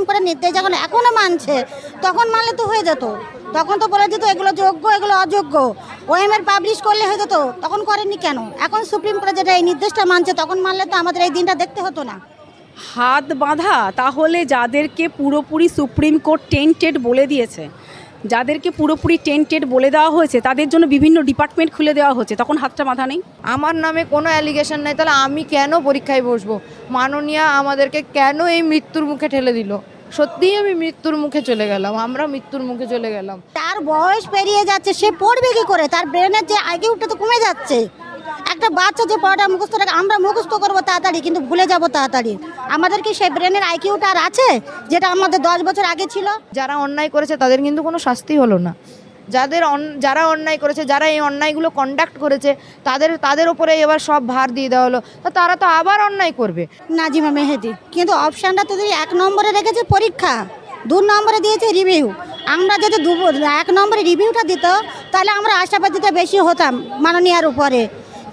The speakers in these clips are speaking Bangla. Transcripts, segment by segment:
সুপ্রিম কোর্টের নির্দেশ যখন এখনও মানছে তখন মানলে তো হয়ে যেত। তখন তো বলে যেত এগুলো যোগ্য এগুলো অযোগ্য। ওএমএর পাবলিশ করলে হয়ে যেত তখন করেননি কেন? এখন সুপ্রিম কোর্টে যেটা এই নির্দেশটা মানছে তখন মানলে তো আমাদের এই দিনটা দেখতে হতো না। হাত বাঁধা তাহলে যাদেরকে পুরোপুরি সুপ্রিম কোর্ট টেন্টেড বলে দিয়েছে যাদেরকে পুরোপুরি টেন্টেড বলে দেওয়া হয়েছে তাদের জন্য বিভিন্ন ডিপার্টমেন্ট খুলে দেওয়া হচ্ছে তখন হাতটা বাঁধা নেই? আমার নামে কোনো অ্যালিগেশন নেই তাহলে আমি কেন পরীক্ষায় বসবো? মাননীয়া আমাদেরকে কেন এই মৃত্যুর মুখে ঠেলে দিল? সত্যিই আমি মৃত্যুর মুখে চলে গেলাম আমরা মৃত্যুর মুখে চলে গেলাম। তার বয়স পেরিয়ে যাচ্ছে সে পড়বে কি করে? তার ব্রেনের যে আইকিউটা তো কমে যাচ্ছে। একটা বাচ্চা যে পড়াটা মুখস্থ রাখে আমরা মুখস্থ করব তাড়াতাড়ি কিন্তু ভুলে যাব তাড়াতাড়ি। আমাদের কি সেই ব্রেনের আইকিউটা আর আছে যেটা আমাদের দশ বছর আগে ছিল? যারা অন্যায় করেছে তাদের কিন্তু কোনো শাস্তি হলো না। যাদের যারা অন্যায় করেছে, যারা এই অন্যায়গুলো কন্ডাক্ট করেছে, তাদের তাদের উপরে এবার সব ভার দিয়ে দেওয়া হলো। তা তারা তো আবার অন্যায় করবে। নাজিমা মেহেদি, কিন্তু অপশানটা তো এক নম্বরে রেখেছে পরীক্ষা, দু নম্বরে দিয়েছে রিভিউ আমরা যদি দু এক নম্বরে রিভিউটা দিত, তাহলে আমরা আশাবাদিতে বেশি হতাম মাননীয়ার উপরে।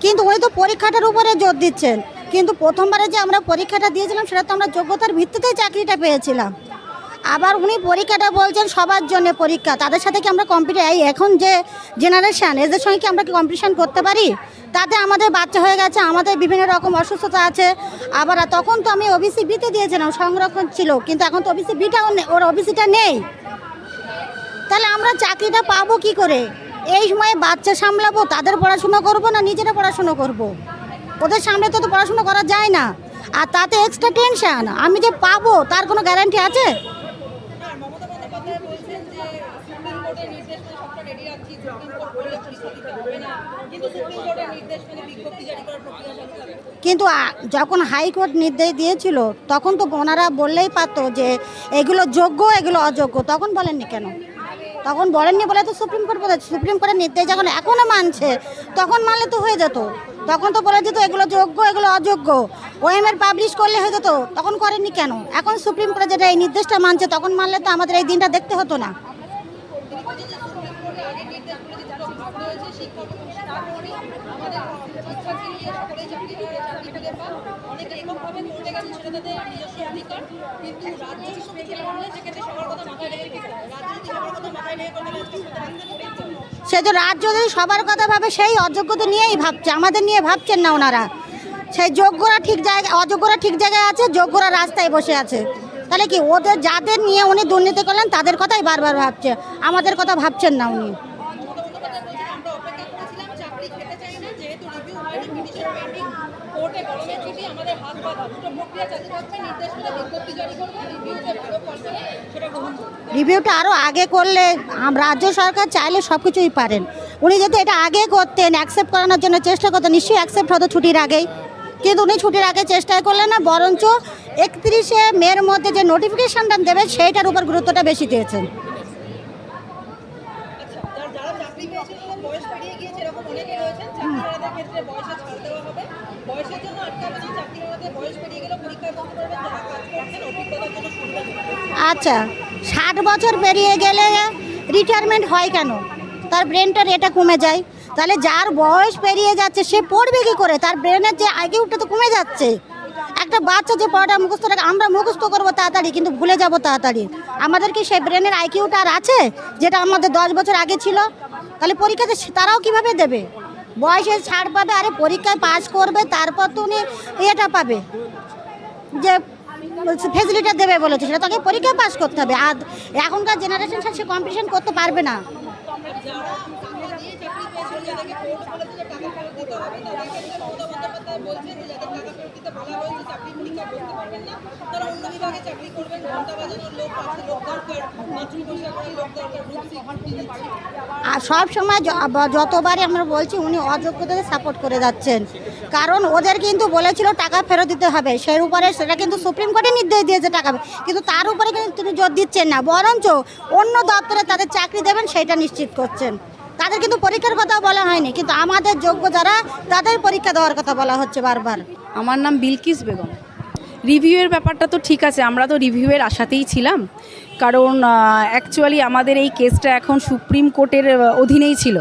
কিন্তু উনি তো পরীক্ষাটার উপরে জোর দিচ্ছেন। কিন্তু প্রথমবারে যে আমরা পরীক্ষাটা দিয়েছিলাম, সেটা তো আমরা যোগ্যতার ভিত্তিতেই চাকরিটা পেয়েছিলাম। আবার উনি পরীক্ষাটা বলছেন সবার জন্য পরীক্ষা। তাদের সাথে কি আমরা কম্পিটি এই এখন যে জেনারেশান এদের সঙ্গে কি আমরা কি কম্পিটিশন করতে পারি? তাতে আমাদের বাচ্চা হয়ে গেছে, আমাদের বিভিন্ন রকম অসুস্থতা আছে। আবার তখন তো আমি ওবিসি বিতে দিয়েছিলাম, সংরক্ষণ ছিল, কিন্তু এখন তো ওবিসি বিটাও নেই ওর ওবিসিটা নেই। তাহলে আমরা চাকরিটা পাবো কি করে? এই সময় বাচ্চা সামলাবো, তাদের পড়াশুনো করব না নিজেরা পড়াশুনো করব। ওদের সামনে তো তো পড়াশুনো করা যায় না। আর তাতে এক্সট্রা টেনশন আমি যে পাবো, তার কোনো গ্যারান্টি আছে? কিন্তু যখন হাইকোর্ট নির্দেশ দিয়েছিল, তখন তো ওনারা বললেই পারতো যে এগুলো যোগ্য, এগুলো অযোগ্য। তখন বলেননি কেন? তখন বলেননি বলে তো সুপ্রিম কোর্ট বলে সুপ্রিম কোর্টের নির্দেশ যখন এখনও মানছে, তখন মানলে তো হয়ে যেত। তখন তো বলে যেত এগুলো যোগ্য, এগুলো অযোগ্য। ওএমএর পাবলিশ করলে হয়ে যেত। তখন করেননি কেন? এখন সুপ্রিম কোর্টে যেটা এই নির্দেশটা মানছে, তখন মানলে তো আমাদের এই দিনটা দেখতে হতো না। সে তো রাজ্য যদি সবার কথা ভাবে, সেই অযোগ্যতা নিয়েই ভাবছে, আমাদের নিয়ে ভাবছেন না ওনারা। সেই যোগ্যরা ঠিক জায়গায়, অযোগ্যরা ঠিক জায়গায় আছে, যোগ্যরা রাস্তায় বসে আছে। তাহলে কি ওদের যাদের নিয়ে উনি দুর্নীতি করলেন, তাদের কথাই বারবার ভাবছে? আমাদের কথা ভাবছেন না উনি। রিভিউটা আরও আগে করলে রাজ্য সরকার চাইলে সব কিছুই পারেন। উনি যদি এটা আগে করতেন অ্যাকসেপ্ট করানোর জন্য চেষ্টা করতেন, নিশ্চয়ই অ্যাকসেপ্ট হতো ছুটির আগেই। কিন্তু উনি ছুটির আগে চেষ্টাই করলেন না, বরঞ্চ একত্রিশে মের মধ্যে যে নোটিফিকেশানটা দেবে সেইটার উপর গুরুত্বটা বেশি দিয়েছেন। আচ্ছা ষাট বছর পেরিয়ে গেলে রিটায়ারমেন্ট হয় কেন? তার ব্রেনটার এটা কমে যায়। তাহলে যার বয়স পেরিয়ে যাচ্ছে, সে পড়বে কি করে? তার ব্রেনের যে আগে আইকিউটা তো কমে যাচ্ছে। একটা বাচ্চা যে পড়াটা মুখস্থ রাখে, আমরা মুখস্থ করব তাড়াতাড়ি, কিন্তু ভুলে যাব তাড়াতাড়ি। আমাদের কি সেই ব্রেনের আইকিউটা আর আছে, যেটা আমাদের দশ বছর আগে ছিল? তাহলে পরীক্ষাতে তারাও কীভাবে দেবে? বয়সে ছাড় পাবে, আরে পরীক্ষায় পাস করবে, তারপর তো উনি ইয়েটা পাবে। যে ফেসিলিটি দেবে বলেছে, সেটা তাকে পরীক্ষায় পাস করতে হবে। আর এখনকার জেনারেশন সে কম্পিটিশন করতে পারবে না। আর সব সময় যতবারই আমরা বলছি, উনি অযোগ্যদের সাপোর্ট করে যাচ্ছেন। কারণ ওদের কিন্তু বলেছিল টাকা ফেরত দিতে হবে। সেই উপরে সেটা কিন্তু সুপ্রিম কোর্টে নির্দেশ দিয়েছে টাকা কিন্তু তার উপরে কিন্তু তিনি জোর দিচ্ছেন না। বরঞ্চ অন্য দপ্তরে তাদের চাকরি দেবেন, সেটা নিশ্চিত করছেন। তাদের কিন্তু পরীক্ষার কথা বলা হয়নি। কিন্তু আমাদের যোগ্য যারা, তাদের পরীক্ষা দেওয়ার কথা বলা হচ্ছে বারবার। আমার নাম বিলকিস বেগম। রিভিউয়ের ব্যাপারটা তো ঠিক আছে, আমরা তো রিভিউয়ের আশাতেই ছিলাম। কারণ অ্যাকচুয়ালি আমাদের এই কেসটা এখন সুপ্রিম কোর্টের অধীনেই ছিল।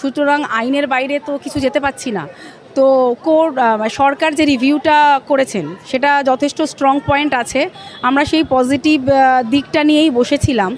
সুতরাং আইনের বাইরে তো কিছু যেতে পারছি না। তো কোর্ট সরকার যে রিভিউটা করেছেন, সেটা যথেষ্ট স্ট্রং পয়েন্ট আছে। আমরা সেই পজিটিভ দিকটা নিয়েই বসেছিলাম।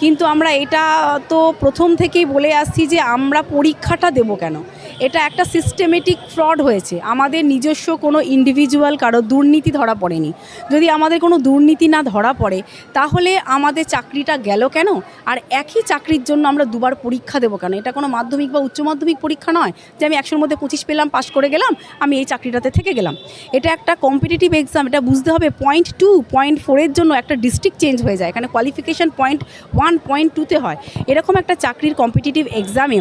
কিন্তু আমরা এটা তো প্রথম থেকেই বলে আসছি যে আমরা পরীক্ষাটা দেব কেন? এটা একটা সিস্টেমেটিক ফ্রড হয়েছে। আমাদের নিজস্ব কোনো ইন্ডিভিজুয়াল কারও দুর্নীতি ধরা পড়েনি। যদি আমাদের কোনো দুর্নীতি না ধরা পড়ে, তাহলে আমাদের চাকরিটা গেল কেন? আর একই চাকরির জন্য আমরা দুবার পরীক্ষা দেবো কেন? এটা কোনো মাধ্যমিক বা উচ্চ মাধ্যমিক পরীক্ষা নয় যে আমি একশোর মধ্যে পঁচিশ পেলাম, পাশ করে গেলাম, আমি এই চাকরিটাতে থেকে গেলাম। এটা একটা কম্পিটিটিভ এক্সাম এটা বুঝতে হবে পয়েন্ট টু পয়েন্ট ফোরের জন্য একটা ডিস্ট্রিক্ট চেঞ্জ হয়ে যায়। এখানে কোয়ালিফিকেশান পয়েন্ট ওয়ান পয়েন্ট টুতে হয়। এরকম একটা চাকরির কম্পিটিটিভ এক্সামে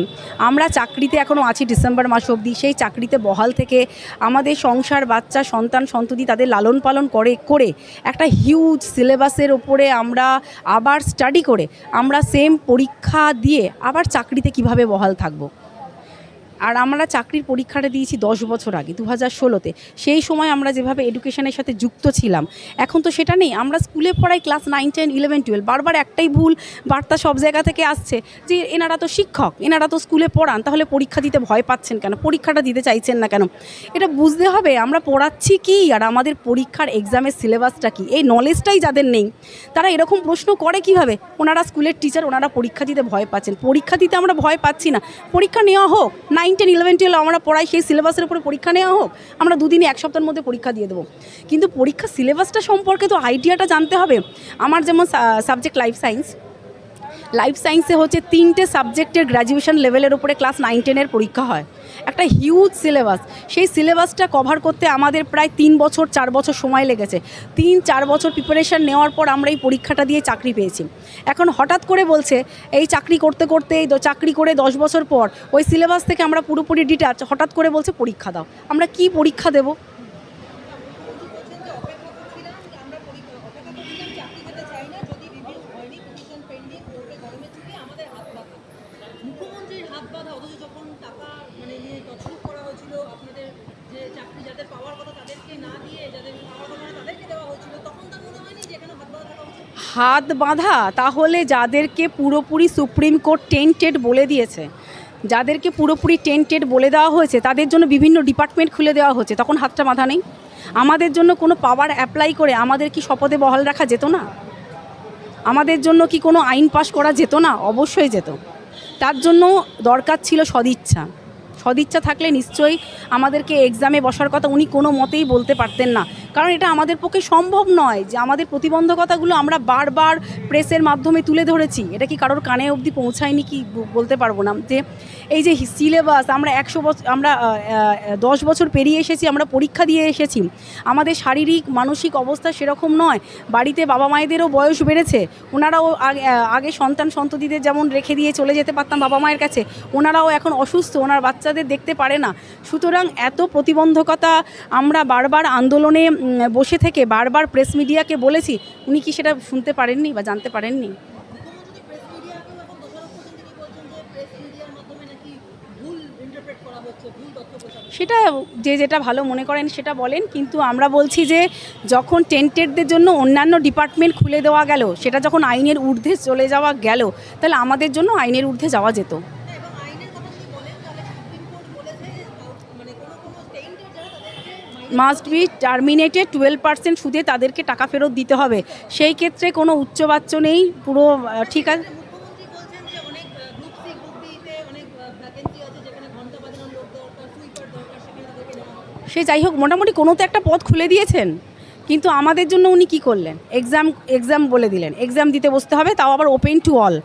আমরা চাকরিতে এখনও আছি ডিসেম্বর মাস অবধি সেই চাকরিতে বহাল থেকে আমাদের সংসার, বাচ্চা, সন্তান, সন্ততি তাদের লালন পালন করে করে একটা হিউজ সিলেবাসের ওপরে আমরা আবার স্টাডি করে আমরা সেম পরীক্ষা দিয়ে আবার চাকরিতে কীভাবে বহাল থাকব। আর আমরা চাকরির পরীক্ষাটা দিয়েছি দশ বছর আগে দু হাজার ষোলোতে। সেই সময় আমরা যেভাবে এডুকেশনের সাথে যুক্ত ছিলাম, এখন তো সেটা নেই। আমরা স্কুলে পড়াই class nine ten eleven twelve বারবার একটাই ভুল, বার্তা সব জায়গা থেকে আসছে যে, এনারা তো শিক্ষক, এনারা তো স্কুলে পড়ান, তাহলে পরীক্ষা দিতে ভয় পাচ্ছেন কেন? পরীক্ষাটা দিতে চাইছেন না কেন? এটা বুঝতে হবে, আমরা পড়াচ্ছি কি? আর আমাদের পরীক্ষার এক্সামের সিলেবাসটা কি? এই নলেজটাই যাদের নেই, তারা এরকম প্রশ্ন করে কীভাবে? ওনারা স্কুলের টিচার ওনারা পরীক্ষা দিতে ভয় পাচ্ছেন। পরীক্ষা দিতে আমরা ভয় পাচ্ছি না। পরীক্ষা নেওয়া হোক নাইন টেন ইলেভেন টুয়েলভ আমরা পড়াই, সেই সিলেবাসের উপরে পরীক্ষা নেওয়া হোক, আমরা দুদিনে এক সপ্তাহের মধ্যে পরীক্ষা দিয়ে দেবো। কিন্তু পরীক্ষা সিলেবাসটা সম্পর্কে তো আইডিয়াটা জানতে হবে। আমার যেমন সাবজেক্ট লাইফ সায়েন্স লাইফ সায়েন্সে হচ্ছে তিনটে সাবজেক্টের গ্র্যাজুয়েশন লেভেলের উপরে ক্লাস নাইন টেনের পরীক্ষা হয়। একটা হিউজ সিলেবাস সেই সিলেবাসটা কভার করতে আমাদের প্রায় তিন বছর, চার বছর সময় লেগেছে। তিন, চার বছর প্রিপারেশান নেওয়ার পর আমরা এই পরীক্ষাটা দিয়ে চাকরি পেয়েছি। এখন হঠাৎ করে বলছে, এই চাকরি করতে করতে, এই চাকরি করে দশ বছর পর, ওই সিলেবাস থেকে আমরা পুরোপুরি ডিটাচ হঠাৎ করে বলছে পরীক্ষা দাও। আমরা কি পরীক্ষা দেবো মুখ্যমন্ত্রীর হাত বাঁধা অথচ যখন টাকা মানে নিয়ে তছরূপ করা হয়েছিল আপনাদের যে চাকরি যাদের পাওয়ার কথা তাদেরকে না দিয়ে যাদের পাওয়ার কথা না তাদেরকে দেওয়া হয়েছিল তখন তার মনে হয়নি যে এখানে হাত বাঁধা থাকা উচিত হাত বাঁধা তাহলে যাদেরকে পুরোপুরি সুপ্রিম কোর্ট টেন্টেড বলে দিয়েছে, যাদেরকে পুরোপুরি টেন্টেড বলে দেওয়া হয়েছে, তাদের জন্য বিভিন্ন ডিপার্টমেন্ট খুলে দেওয়া হচ্ছে। তখন হাতটা বাঁধা নেই। আমাদের জন্য কোনো পাওয়ার অ্যাপ্লাই করে আমাদের কি শপথে বহাল রাখা যেত না? আমাদের জন্য কি কোনো আইন পাশ করা যেত না? অবশ্যই যেত। তার জন্য দরকার ছিল সদিচ্ছা। সদিচ্ছা থাকলে নিশ্চয়ই আমাদেরকে এক্সামে বসার কথা উনি কোনো মতেই বলতে পারতেন না। কারণ এটা আমাদের পক্ষে সম্ভব নয় যে আমাদের প্রতিবন্ধকতাগুলো আমরা বারবার প্রেসের মাধ্যমে তুলে ধরেছি। এটা কি কারোর কানে অবধি পৌঁছায়নি কি বলতে পারব না। যে এই যে সিলেবাস আমরা একশো বছর আমরা দশ বছর পেরিয়ে এসেছি, আমরা পরীক্ষা দিয়ে এসেছি। আমাদের শারীরিক, মানসিক অবস্থা সেরকম নয়। বাড়িতে বাবা মায়েদেরও বয়স বেড়েছে। ওনারাও আগে আগে সন্তান সন্ততিদের যেমন রেখে দিয়ে চলে যেতে পারতাম বাবা মায়ের কাছে, ওনারাও এখন অসুস্থ, ওনার বাচ্চাদের দেখতে পারে না সুতরাং এত প্রতিবন্ধকতা আমরা বারবার আন্দোলনে বসে থেকে বারবার প্রেস মিডিয়াকে বলেছি, উনি কি সেটা শুনতে পারেননি বা জানতে পারেননি। সেটা যে যেটা ভালো মনে করেন সেটা বলেন, কিন্তু আমরা বলছি যে যখন টেন্টেডদের জন্য অন্যান্য ডিপার্টমেন্ট খুলে দেওয়া গেল, সেটা যখন আইনের ঊর্ধ্বে চলে যাওয়া গেল, তাহলে আমাদের জন্য আইনের ঊর্ধ্বে যাওয়া যেত এবং আইনের কথা যদি বলেন তাহলে সুপ্রিম কোর্ট বলেছে যে কাউ- মানে কোনো কোনো টেন্টেড যারা তাদেরকে must be terminated twelve percent সুদে তাদেরকে টাকা ফেরত দিতে হবে। সেই ক্ষেত্রে কোনো উচ্চবাচ্য নেই পুরো ঠিক আছে? সি যাই হোক মোটামুটি কোনো তো একটা পথ খুলে দিয়েছেন কিন্তু আমাদের জন্য উনি কি করলেন? এক্সাম এক্সাম বলে দিলেন। এক্সাম দিতে বসতে হবে তাও আবার ওপেন টু অল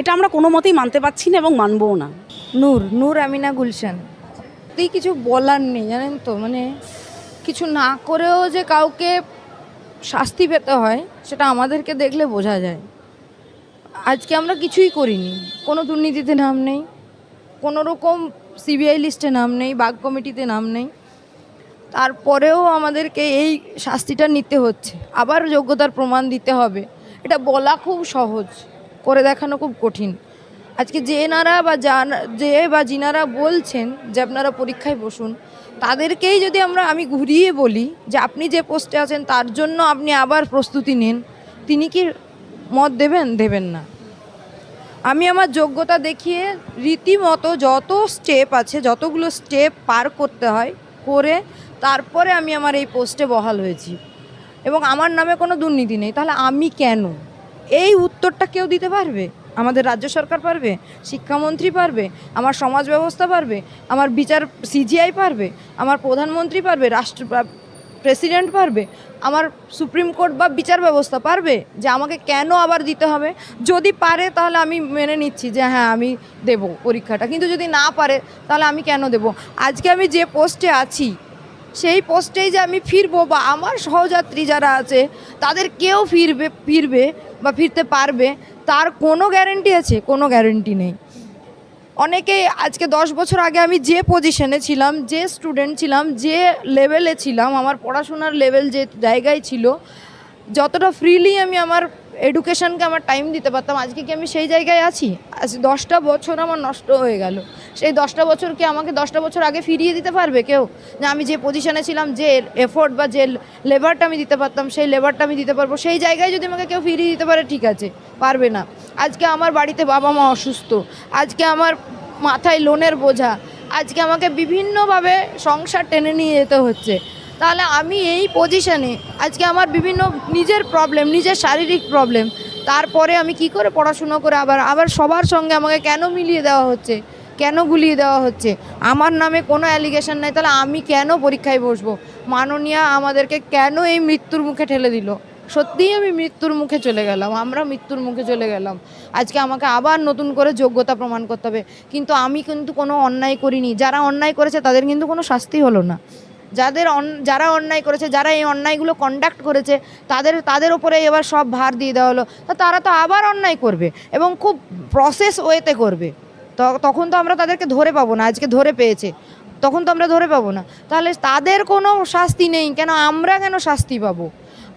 এটা আমরা কোনো মতেই মানতে পারছি না এবং মানবও না। নূর নূর আমিনা গুলশান। সত্যিই কিছু বলার নেই জানেন তো? মানে কিছু না করেও যে কাউকে শাস্তি পেতে হয়, সেটা আমাদেরকে দেখলে বোঝা যায়। আজকে আমরা কিছুই করিনি। কোনো দুর্নীতিতে নাম নেই, কোনো রকম সিবিআই লিস্টে নাম নেই, বাঘ কমিটিতে নাম নেই। তারপরেও আমাদেরকে এই শাস্তিটা নিতে হচ্ছে। আবার যোগ্যতার প্রমাণ দিতে হবে। এটা বলা খুব সহজ, করে দেখানো খুব কঠিন। আজকে যে এনারা বা যারা যে বা যিনারা বলছেন যে আপনারা পরীক্ষায় বসুন তাদেরকেই যদি আমরা, আমি ঘুরিয়ে বলি যে আপনি যে পোস্টে আছেন, তার জন্য আপনি আবার প্রস্তুতি নিন, তিনি কি মত দেবেন? দেবেন না। আমি আমার যোগ্যতা দেখিয়ে রীতিমতো যত স্টেপ আছে, যতগুলো স্টেপ পার করতে হয়, করে তারপরে আমি আমার এই পোস্টে বহাল হয়েছি। এবং আমার নামে কোনো দুর্নীতি নেই। তাহলে আমি কেন? এই উত্তরটা কেউ দিতে পারবে? আমাদের রাজ্য সরকার পারবে, শিক্ষামন্ত্রী পারবে, আমার সমাজ ব্যবস্থা পারবে, আমার বিচার সিজিআই পারবে, আমার প্রধানমন্ত্রী পারবে, রাষ্ট্র প্রেসিডেন্ট পারবে, আমার সুপ্রিম কোর্ট বা বিচার ব্যবস্থা পারবে যে আমাকে কেন আবার দিতে হবে? যদি পারে তাহলে আমি মেনে নিচ্ছি যে হ্যাঁ আমি দেব পরীক্ষাটা। কিন্তু যদি না পারে তাহলে আমি কেন দেব? আজকে আমি যে পোস্টে আছি সেই পোস্টেই যে আমি ফিরবো বা আমার সহযাত্রী যারা আছে, তাদের কেউ ফিরবে ফিরবে বা ফিরতে পারবে, তার কোনো গ্যারেন্টি আছে? কোনো গ্যারেন্টি নেই। অনেকেই আজকে দশ বছর আগে আমি যে পজিশনে ছিলাম, যে স্টুডেন্ট ছিলাম, যে লেভেলে ছিলাম, আমার পড়াশোনার লেভেল যে জায়গায় ছিল, যতটা ফ্রিলি আমি আমার এডুকেশনকে আমার টাইম দিতে পারতাম, আজকে কি আমি সেই জায়গায় আছি? আজ দশটা বছর আমার নষ্ট হয়ে গেল। সেই দশটা বছর কি আমাকে দশটা বছর আগে ফিরিয়ে দিতে পারবে কেউ? যে আমি যে পজিশনে ছিলাম, যে এফোর্ট বা যে লেবারটা আমি দিতে পারতাম, সেই লেবারটা আমি দিতে পারব। সেই জায়গায় যদি আমাকে কেউ ফিরিয়ে দিতে পারে, ঠিক আছে, পারবে না। আজকে আমার বাড়িতে বাবা মা অসুস্থ। আজকে আমার মাথায় লোনের বোঝা। আজকে আমাকে বিভিন্নভাবে সংসার টেনে নিয়ে যেতে হচ্ছে। তাহলে আমি এই পজিশনে আজকে আমার বিভিন্ন নিজের প্রবলেম নিজের শারীরিক প্রবলেম তারপরে আমি কি করে পড়াশুনো করে আবার আবার সবার সঙ্গে আমাকে কেন মিলিয়ে দেওয়া হচ্ছে? কেন গুলিয়ে দেওয়া হচ্ছে? আমার নামে কোনো অ্যালিগেশন নেই, তাহলে আমি কেন পরীক্ষায় বসবো? মাননীয়া আমাদেরকে কেন এই মৃত্যুর মুখে ঠেলে দিল? সত্যিই আমি মৃত্যুর মুখে চলে গেলাম, আমরা মৃত্যুর মুখে চলে গেলাম। আজকে আমাকে আবার নতুন করে যোগ্যতা প্রমাণ করতে হবে। কিন্তু আমি কিন্তু কোনো অন্যায় করিনি। যারা অন্যায় করেছে, তাদের কিন্তু কোনো শাস্তি হলো না। যাদের যারা অন্যায় করেছে, যারা এই অন্যায়গুলো কন্ডাক্ট করেছে, তাদের তাদের ওপরে এবার সব ভার দিয়ে দেওয়া হলো। তা তারা তো আবার অন্যায় করবে এবং খুব প্রসেস ওয়েতে করবে। তখন তো আমরা তাদেরকে ধরে পাবো না, আজকে ধরে পেয়েছে। তখন তো আমরা ধরে পাবো না। তাহলে তাদের কোনো শাস্তি নেই, কেন আমরা কেন শাস্তি পাবো?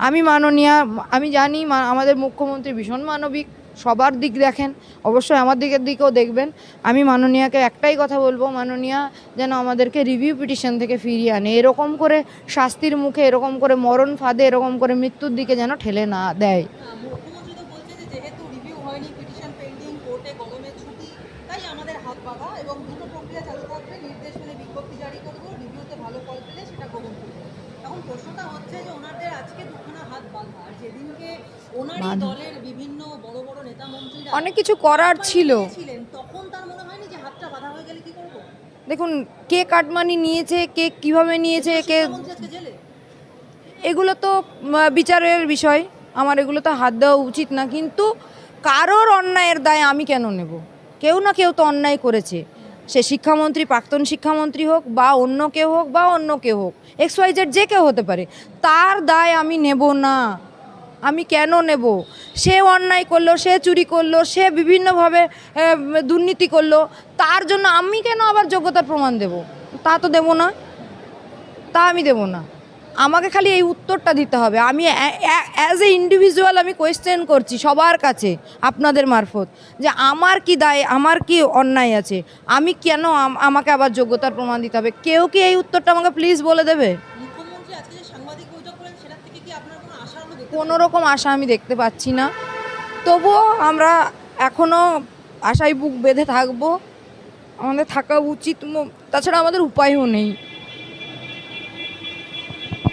আমি মাননীয়া, আমি জানি আমাদের মুখ্যমন্ত্রী ভীষণ মানবিক, সবার দিক দেখেন, অবশ্যই আমার দিকের দিকেও দেখবেন। আমি মাননীয়াকে একটাই কথা বলব, মাননীয়া যেন আমাদেরকে রিভিউ পিটিশন থেকে ফিরিয়ে আনে। এরকম করে শাস্তির মুখে, এরকম করে মরণ ফাঁদে, এরকম করে মৃত্যুর দিকে যেন ঠেলে না দেয় আহ, মুখ্যমন্ত্রী তো বলছে যে যেহেতু রিভিউ হয়নি পিটিশন পেন্ডিং কোর্টে গরমের ছুটি তাই আমাদের হাত বাঁধা এবং দুটো প্রক্রিয়া চালু থাকবে নির্দেশ মেনে বিজ্ঞপ্তি জারি করব রিভিউতে ভালো ফল পেলে সেটা গ্রহণ করব এখন প্রশ্নটা হচ্ছে যে ওনাদের আজকে দুখানা হাত বাঁধা আর যেদিনকে ওনারই দলের বিভিন্ন বড় বড় নেতা মন্ত্রীরা অনেক কিছু করার ছিল। ছিলেন তখন তার মনে হয়নি যে হাতটা বাঁধা হয়ে গেলে কি করব? দেখুন কে কাটমানি নিয়েছে কে কীভাবে নিয়েছে কে এগুলো তো বিচারের বিষয়। আমার এগুলো তো হাত দেওয়া উচিত না কিন্তু কারোর অন্যায়ের দায় আমি কেন নেব? কেউ না কেউ তো অন্যায় করেছে। সে শিক্ষামন্ত্রী, প্রাক্তন শিক্ষামন্ত্রী হোক বা অন্য কেউ হোক বা অন্য কেউ হোক এক্স ওয়াই জেড যে কেউ হতে পারে, তার দায় আমি নেব না। আমি কেন নেব? সে অন্যায় করল, সে চুরি করল, সে বিভিন্নভাবে দুর্নীতি করল, তার জন্য আমি কেন আবার যোগ্যতার প্রমাণ দেব? তা তো দেব না। তা আমি দেব না। আমাকে খালি এই উত্তরটা দিতে হবে। আমি অ্যাজ এ ইন্ডিভিজুয়াল আমি কোয়েশ্চেন করছি সবার কাছে আপনাদের মারফত যে আমার কি দায় আমার কি অন্যায় আছে? আমি কেন আমাকে আবার যোগ্যতার প্রমাণ দিতে হবে? কেউ কি এই উত্তরটা আমাকে প্লিজ বলে দেবে? কোনো রকম আশা আমি দেখতে পাচ্ছি না। তবুও আমরা এখনও আশায় বুক বেঁধে থাকব। আমাদের থাকা উচিত তাছাড়া আমাদের উপায়ও নেই।